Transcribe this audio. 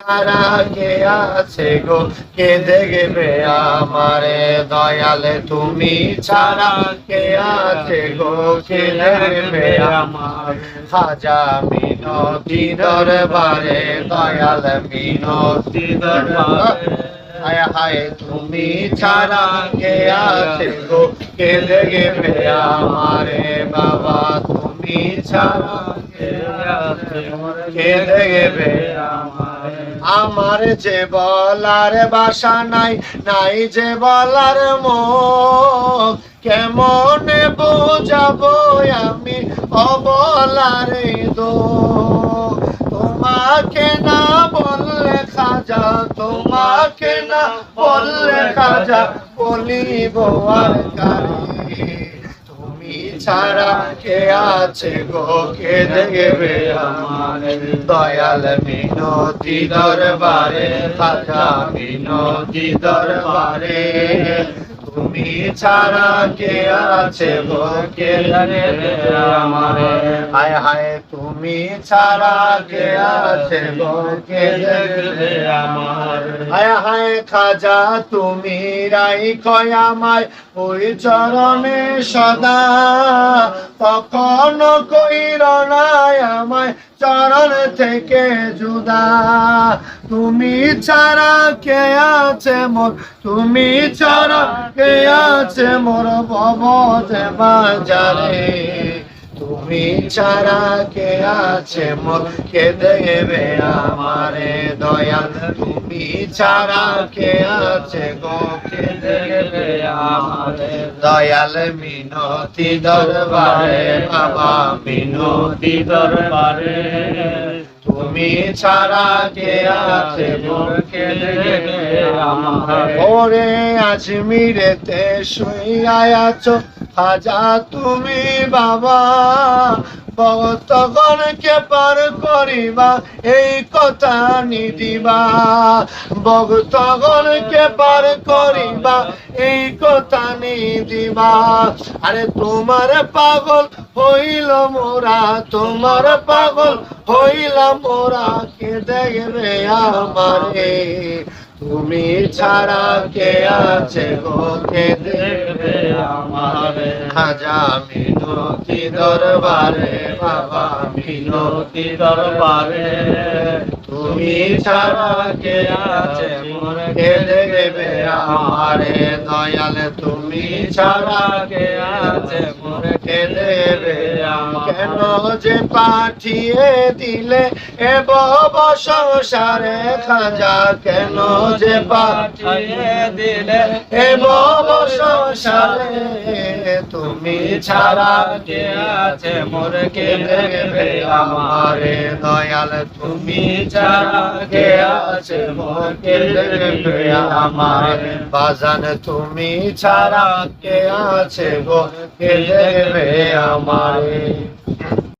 তারা কে আছে গো, কে দেখবে আমারে? দয়ালে, তুমি ছাড়া কে আছে গো? কে দেখবে আমার? খাজা মিনতি দরবারে, দয়াল মিনতি দরবারে। তুমি ছাড়া কে আছে গো? কে দেখবে আমারে? বাবা তুমি আমারে যে বলার বাসা নাই নাই যে বলার মুখ কেমন বোঝাবো আমি অবলারে দো তোমাকে না বললে খাজা, তোমাকে না বললে খাজা, বলিব আর কারে? ছাড়া কে আছে গো? কে দেখবে আমার দয়াল মিনতি দরবারে খাজা মিনতি দরবারে। তুমি ছাড়া কে আছে আমারে? হায় হায়, তুমি ছাড়া কে আছে আমার? হায় হায়, খাজা, তুমি রাই কয় আমায়, ওই চরণে সদা। তখন কইর আমায়, চরণ থেকে জুদা তুমি ছাড়া কে আছে মোর? তুমি ছাড়া কে আছে মোর ভব বাজারে? তুমি ছাড়া কে আছে মোর? কে দেবে আমারে দয়াল? তুমি ছাড়া কে আছে গো? কে দেবে আমারে দয়াল? মিনতি দরবারে, বাবা, মিনতি দরবারে। তুমি ছাড়া কে আছে মোর কে আমার ওরে আজমিরেতে শুইয়া আছো। খাজা তুমি বাবা ভক্তগণকে পার করিবা, এই কথা নিদিবা। ভক্তগণকে পার করিবা, এই কথা নিদিবা। আরে তোমার পাগল হইল মোরা, তোমার পাগল হইল মোরা, কে দেখবে আমারে? তুমি ছাড়া কে আছে গো, কে দেখবে আমারে? খাজা মিনতি দরবারে, বাবা মিনতি দরবারে। তুমি ছাড়া কে আছে মোর কে দেখবে আমারে দয়াল। তুমি ছাড়া কে আছে মোর কে দেবে কেন যে পাঠিয়ে দিলে এ বব সংসারে খাজা? কেন যে পাঠিয়ে দিলে এ বব সংসারে তুমি ছাড়া কে আছে? মোর কে দেবে আমারে দয়াল। তুমি ছাড়া কে আছে? মোর কে দেবে আমারে। বাজান, তুমি ছাড়া কে আছে? গো কে দেবে আমারে।